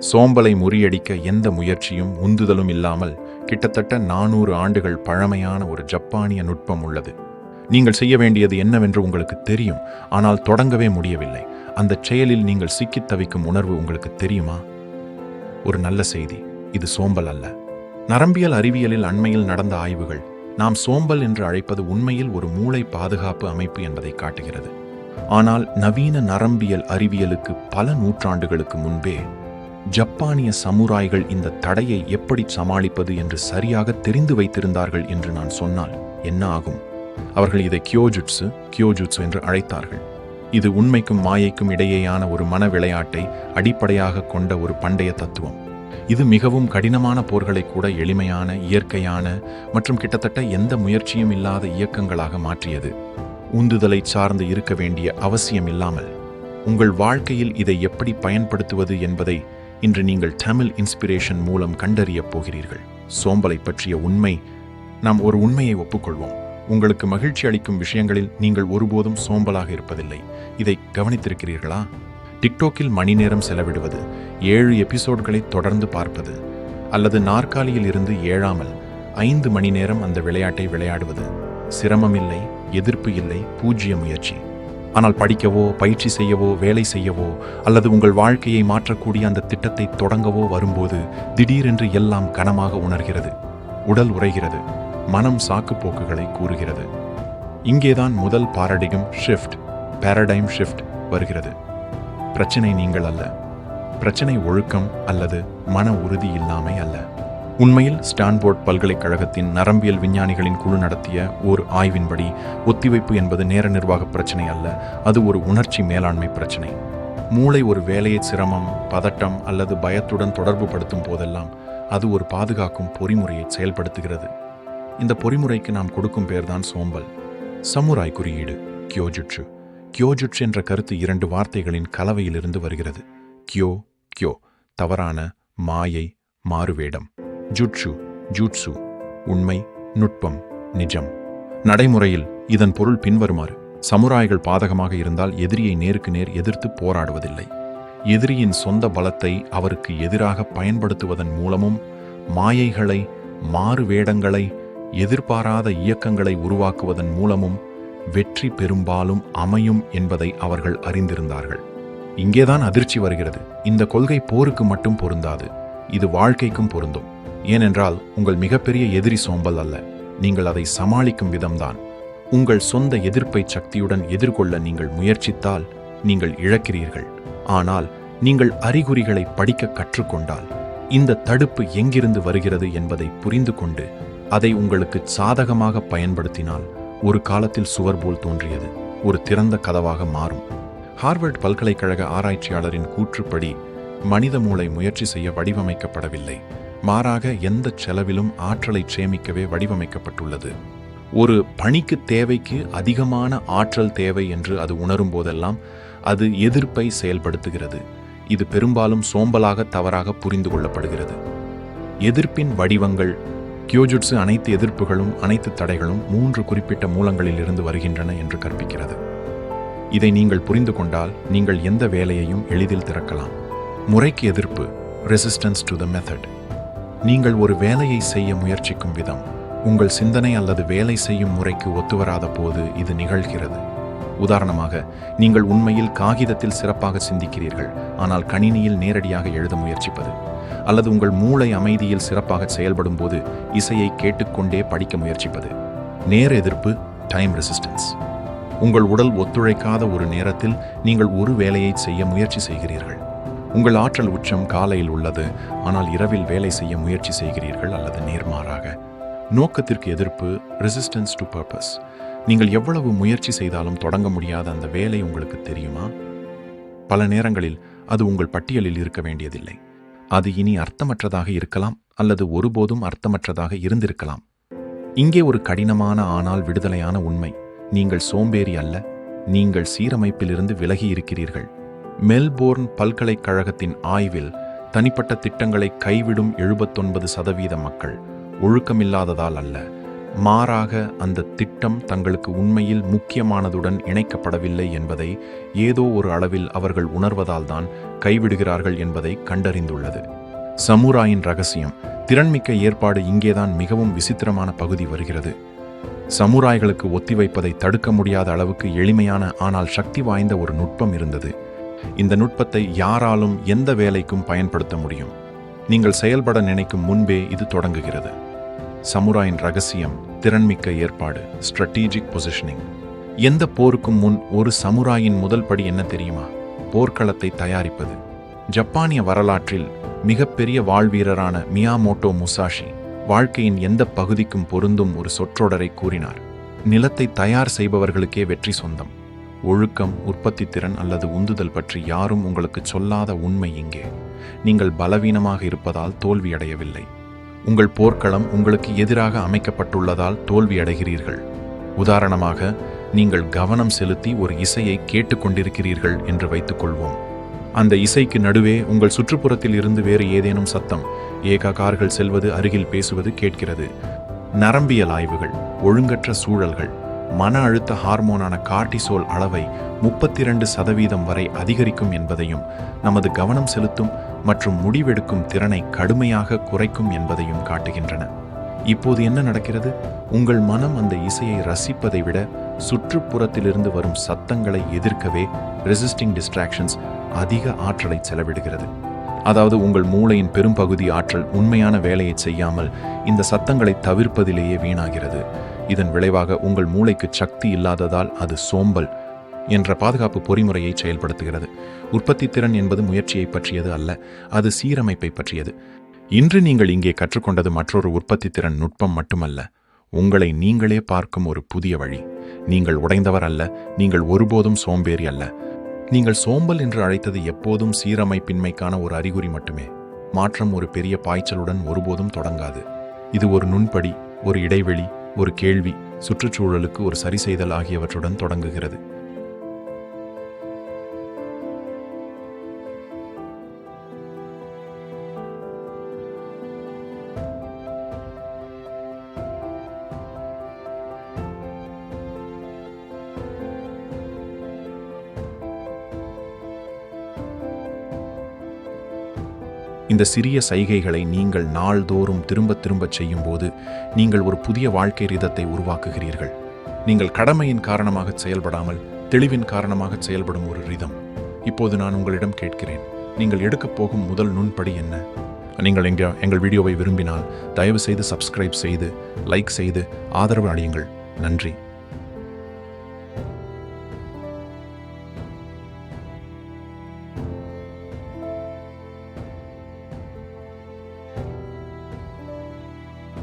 சோம்பலை முறியடிக்க எந்த முயற்சியும் உந்துதலும் இல்லாமல் கிட்டத்தட்ட நானூறு ஆண்டுகள் பழமையான ஒரு ஜப்பானிய நுட்பம் உள்ளது. நீங்கள் செய்ய வேண்டியது என்னவென்று உங்களுக்கு தெரியும். ஆனால் தொடங்கவே முடியவில்லை. அந்த செயலில் நீங்கள் சிக்கித் தவிக்கும் உணர்வு உங்களுக்கு தெரியுமா? ஒரு நல்ல செய்தி. இது சோம்பல் அல்ல. நரம்பியல் அறிவியலில் அண்மையில் நடந்த ஆய்வுகள் நாம் சோம்பல் என்று அழைப்பது உண்மையில் ஒரு மூளை பாதுகாப்பு அமைப்பு என்பதை காட்டுகிறது. ஆனால் நவீன நரம்பியல் அறிவியலுக்கு பல நூற்றாண்டுகளுக்கு முன்பே ஜப்பானிய சமுராய்கள் இந்த தடையை எப்படி சமாளிப்பது என்று சரியாக தெரிந்து வைத்திருந்தார்கள் என்று நான் சொன்னால் என்ன ஆகும்? அவர்கள் இதை கியோஜுட்ஸு கியோஜுட்ஸு என்று அழைத்தார்கள். இது உண்மைக்கும் மாயைக்கும் இடையேயான ஒரு மன விளையாட்டை அடிப்படையாக கொண்ட ஒரு பண்டைய தத்துவம். இது மிகவும் கடினமான போர்களை கூட எளிமையான இயற்கையான மற்றும் கிட்டத்தட்ட எந்த முயற்சியும் இல்லாத இயக்கங்களாக மாற்றியது. உந்துதலை சார்ந்து இருக்க வேண்டிய அவசியம் இல்லாமல் உங்கள் வாழ்க்கையில் இதை எப்படி பயன்படுத்துவது என்பதை இன்று நீங்கள் தமிழ் இன்ஸ்பிரேஷன் மூலம் கண்டறியப் போகிறீர்கள். சோம்பலை பற்றிய உண்மை நாம் ஒரு உண்மையை ஒப்புக்கொள்வோம். உங்களுக்கு மகிழ்ச்சி அளிக்கும் விஷயங்களில் நீங்கள் ஒருபோதும் சோம்பலாக இருப்பதில்லை. இதை கவனித்திருக்கிறீர்களா? டிக்டோக்கில் மணி நேரம் செலவிடுவது ஏழு எபிசோட்களை தொடர்ந்து பார்ப்பது அல்லது நாற்காலியில் இருந்து ஏழாமல் ஐந்து மணி நேரம் அந்த விளையாட்டை விளையாடுவது. சிரமமில்லை எதிர்ப்பு இல்லை பூஜ்ய முயற்சி. ஆனால் படிக்கவோ பயிற்சி செய்யவோ வேலை செய்யவோ அல்லது உங்கள் வாழ்க்கையை மாற்றக்கூடிய அந்த திட்டத்தை தொடங்கவோ வரும்போது திடீரென்று எல்லாம் கனமாக உணர்கிறது. உடல் உரைகிறது. மனம் சாக்குப்போக்குகளை கூறுகிறது. இங்கேதான் முதல் பாரடிகம் ஷிஃப்ட் பாரடைம் ஷிஃப்ட் வருகிறது. பிரச்சனை நீங்கள் அல்ல. பிரச்சனை ஒழுக்கம் அல்லது மன உறுதி இல்லாமை அல்ல. உண்மையில் ஸ்டான்போர்ட் பல்கலைக்கழகத்தின் நரம்பியல் விஞ்ஞானிகளின் குழு நடத்திய ஓர் ஆய்வின்படி ஒத்திவைப்பு என்பது நேர நிர்வாக பிரச்சனை அல்ல அது ஒரு உணர்ச்சி மேலாண்மை பிரச்சனை. மூளை ஒரு வேலையை சிரமம் பதட்டம் அல்லது பயத்துடன் தொடர்பு படுத்தும் போதெல்லாம் அது ஒரு பாதுகாக்கும் பொறிமுறையை செயல்படுத்துகிறது. இந்த பொறிமுறைக்கு நாம் கொடுக்கும் பெயர்தான் சோம்பல். சமுராய் குறியீடு கியோஜுட்சு கியோஜுட்சு என்ற கருத்து இரண்டு வார்த்தைகளின் கலவையிலிருந்து வருகிறது. கியோ கியோ தவறான மாயை மாறுவேடம். ஜுட்சு ஜூட்சு உண்மை நுட்பம் நிஜம். நடைமுறையில் இதன் பொருள் பின்வருமாறு சமுராய்கள் பாதகமாக இருந்தால் எதிரியை நேருக்கு நேர் எதிர்த்து போராடுவதில்லை. எதிரியின் சொந்த பலத்தை அவருக்கு எதிராக பயன்படுத்துவதன் மூலமும் மாயைகளை மாறு வேடங்களை எதிர்பாராத இயக்கங்களை உருவாக்குவதன் மூலமும் வெற்றி பெரும்பாலும் அமையும் என்பதை அவர்கள் அறிந்திருந்தார்கள். இங்கேதான் அதிர்ச்சி வருகிறது. இந்த கொள்கை போருக்கு மட்டும் பொருந்தாது. இது வாழ்க்கைக்கும் பொருந்தும். ஏனென்றால் உங்கள் மிகப்பெரிய எதிரி சோம்பல் அல்ல. நீங்கள் அதை சமாளிக்கும் விதம்தான். உங்கள் சொந்த எதிர்ப்பை சக்தியுடன் எதிர்கொள்ள நீங்கள் முயற்சித்தால் நீங்கள் இழக்கிறீர்கள். ஆனால் நீங்கள் அறிகுறிகளை படிக்க கற்றுக்கொண்டால் இந்த தடுப்பு எங்கிருந்து வருகிறது என்பதை புரிந்து கொண்டு அதை உங்களுக்கு சாதகமாக பயன்படுத்தினால் ஒரு காலத்தில் சுவர் போல் தோன்றியது ஒரு திறந்த கதவாக மாறும். ஹார்வர்ட் பல்கலைக்கழக ஆராய்ச்சியாளரின் கூற்றுப்படி மனித மூளை முயற்சி செய்ய வடிவமைக்கப்படவில்லை. மாறாக எந்த செலவிலும் ஆற்றலை சேமிக்கவே வடிவமைக்கப்பட்டுள்ளது. ஒரு பணிக்கு தேவைக்கு அதிகமான ஆற்றல் தேவை என்று அது உணரும் போதெல்லாம் அது எதிர்ப்பை செயல்படுத்துகிறது. இது பெரும்பாலும் சோம்பலாக தவறாக புரிந்து கொள்ளப்படுகிறது. எதிர்ப்பின் வடிவங்கள் கியோஜுட்ஸு அனைத்து எதிர்ப்புகளும் அனைத்து தடைகளும் மூன்று குறிப்பிட்ட மூலங்களில் இருந்து வருகின்றன என்று கற்பிக்கிறது. இதை நீங்கள் புரிந்து கொண்டால் நீங்கள் எந்த வேலையையும் எளிதில் திறக்கலாம். முறைக்கு எதிர்ப்பு ரெசிஸ்டன்ஸ் டு த மெத்தட் நீங்கள் ஒரு வேலையை செய்ய முயற்சிக்கும் விதம். உங்கள் சிந்தனை அல்லது வேலை செய்யும் முறைக்கு ஒத்துவராத போது இது நிகழ்கிறது. உதாரணமாக நீங்கள் உண்மையில் காகிதத்தில் சிறப்பாக சிந்திக்கிறீர்கள் ஆனால் கணினியில் நேரடியாக எழுத முயற்சிப்பது. அல்லது உங்கள் மூளை அமைதியில் சிறப்பாக செயல்படும் போது இசையை கேட்டுக்கொண்டே படிக்க முயற்சிப்பது. நேர எதிர்ப்பு டைம் ரெசிஸ்டன்ஸ் உங்கள் உடல் ஒத்துழைக்காத ஒரு நேரத்தில் நீங்கள் ஒரு வேலையை செய்ய முயற்சி செய்கிறீர்கள். உங்கள் ஆற்றல் உச்சம் காலையில் உள்ளது. ஆனால் இரவில் வேலை செய்ய முயற்சி செய்கிறீர்கள் அல்லது நேர்மாறாக. நோக்கத்திற்கு எதிர்ப்பு ரெசிஸ்டன்ஸ் டு பர்பஸ் நீங்கள் எவ்வளவு முயற்சி செய்தாலும் தொடங்க முடியாத அந்த வேலை உங்களுக்கு தெரியுமா? பல நேரங்களில் அது உங்கள் பட்டியலில் இருக்க வேண்டியதில்லை. அது இனி அர்த்தமற்றதாக இருக்கலாம் அல்லது ஒருபோதும் அர்த்தமற்றதாக இருந்திருக்கலாம். இங்கே ஒரு கடினமான ஆனால் விடுதலையான உண்மை. நீங்கள் சோம்பேறி அல்ல. நீங்கள் சீரமைப்பிலிருந்து விலகி இருக்கிறீர்கள். மெல்போர்ன் பல்கலைக்கழகத்தின் ஆய்வில் தனிப்பட்ட திட்டங்களை கைவிடும் எழுபத்தொன்பது சதவீத மக்கள் ஒழுக்கமில்லாததால் அல்ல மாறாக அந்த திட்டம் தங்களுக்கு உண்மையில் முக்கியமானதுடன் இணைக்கப்படவில்லை என்பதை ஏதோ ஒரு அளவில் அவர்கள் உணர்வதால்தான் கைவிடுகிறார்கள் என்பதை கண்டறிந்துள்ளது. சமுராயின் ரகசியம் திறன்மிக்க ஏற்பாடு இங்கேதான் மிகவும் விசித்திரமான பகுதி வருகிறது. சமுராய்களுக்கு ஒத்திவைப்பதை தடுக்க முடியாத அளவுக்கு எளிமையான ஆனால் சக்தி வாய்ந்த ஒரு நுட்பம் இருந்தது. இந்த நுட்பத்தை யாராலும் எந்த வேலைக்கும் பயன்படுத்த முடியும். நீங்கள் செயல்பட நினைக்கும் முன்பே இது தொடங்குகிறது. சமுராயின் ரகசியம் திறன்மிக்க ஏற்பாடு ஸ்ட்ராட்டஜிக் பொசிஷனிங் எந்த போருக்கும் முன் ஒரு சமுராயின் முதல் படி என்ன தெரியுமா? போர்க்களத்தை தயாரிப்பது. ஜப்பானிய வரலாற்றில் மிகப்பெரிய வாழ்வீரரான மியாமோட்டோ முசாஷி வாழ்க்கையின் எந்த பகுதிக்கும் பொருந்தும் ஒரு சொற்றொடரை கூறினார். நிலத்தை தயார் செய்பவர்களுக்கே வெற்றி சொந்தம். ஒழுக்கம் உற்பத்தித்திறன் அல்லது உந்துதல் பற்றி யாரும் உங்களுக்கு சொல்லாத உண்மை இங்கே. நீங்கள் பலவீனமாக இருப்பதால் தோல்வியடையவில்லை உங்கள் போர்க்களம் உங்களுக்கு எதிராக அமைக்கப்பட்டுள்ளதால் தோல்வியடைகிறீர்கள் உதாரணமாக நீங்கள் கவனம் செலுத்தி ஒரு இசையை கேட்டுக்கொண்டிருக்கிறீர்கள் என்று வைத்துக்கொள்வோம். அந்த இசைக்கு நடுவே உங்கள் சுற்றுப்புறத்தில் இருந்து வேறு ஏதேனும் சத்தம் ஏகா கார்கள் செல்வது அருகில் பேசுவது கேட்கிறது. நரம்பியல் ஆய்வுகள் ஒழுங்கற்ற சூழல்கள் மன அழுத்த ஹார்மோனான கார்டிசோல் அளவை முப்பத்தி இரண்டு சதவீதம் வரை அதிகரிக்கும் என்பதையும் நமது கவனம் செலுத்தும் மற்றும் முடிவெடுக்கும் திறனை கடுமையாக குறைக்கும் என்பதையும் காட்டுகின்றன. இப்போது என்ன நடக்கிறது? உங்கள் மனம் அந்த இசையை ரசிப்பதை விட சுற்றுப்புறத்திலிருந்து வரும் சத்தங்களை எதிர்க்கவே ரெசிஸ்டிங் டிஸ்ட்ராக்ஷன்ஸ் அதிக ஆற்றலை செலவிடுகிறது. அதாவது உங்கள் மூளையின் பெரும்பகுதி ஆற்றல் உண்மையான வேலையை செய்யாமல் இந்த சத்தங்களை தவிர்ப்பதிலேயே வீணாகிறது. இதன் விளைவாக உங்கள் மூளைக்கு சக்தி இல்லாததால் அது சோம்பல் என்ற பாதுகாப்பு பொறிமுறையை செயல்படுத்துகிறது. உற்பத்தி திறன் என்பது முயற்சியை பற்றியது அல்ல அது சீரமைப்பை பற்றியது. இன்று நீங்கள் இங்கே கற்றுக்கொண்டது மற்றொரு உற்பத்தி திறன் நுட்பம் மட்டுமல்ல. உங்களை நீங்களே பார்க்கும் ஒரு புதிய வழி. நீங்கள் உடைந்தவர் அல்ல நீங்கள் ஒருபோதும் சோம்பேறி அல்ல. நீங்கள் சோம்பல் என்று அழைத்தது எப்போதும் சீரமைப்பின்மைக்கான ஒரு அறிகுறி மட்டுமே. மாற்றம் ஒரு பெரிய பாய்ச்சலுடன் ஒருபோதும் தொடங்காது. இது ஒரு நுண்படி ஒரு இடைவெளி ஒரு கேள்வி சுற்றுச்சூழலுக்கு ஒரு சரிசெய்தல் ஆகியவற்றுடன் தொடங்குகிறது. இந்த சிறிய சைகைகளை நீங்கள் நாள்தோறும் திரும்ப திரும்பச் செய்யும்போது நீங்கள் ஒரு புதிய வாழ்க்கை ரீதத்தை உருவாக்குகிறீர்கள். நீங்கள் கடமையின் காரணமாக செயல்படாமல் தெளிவின் காரணமாக செயல்படும் ஒரு ரிதம். இப்போது நான் உங்களிடம் கேட்கிறேன் நீங்கள் எடுக்கப் போகும் முதல் நுண்படி என்ன? நீங்கள் எங்க எங்கள் வீடியோவை விரும்பினால் தயவு செய்து சப்ஸ்கிரைப் செய்து லைக் செய்து ஆதரவு அளியுங்கள். நன்றி.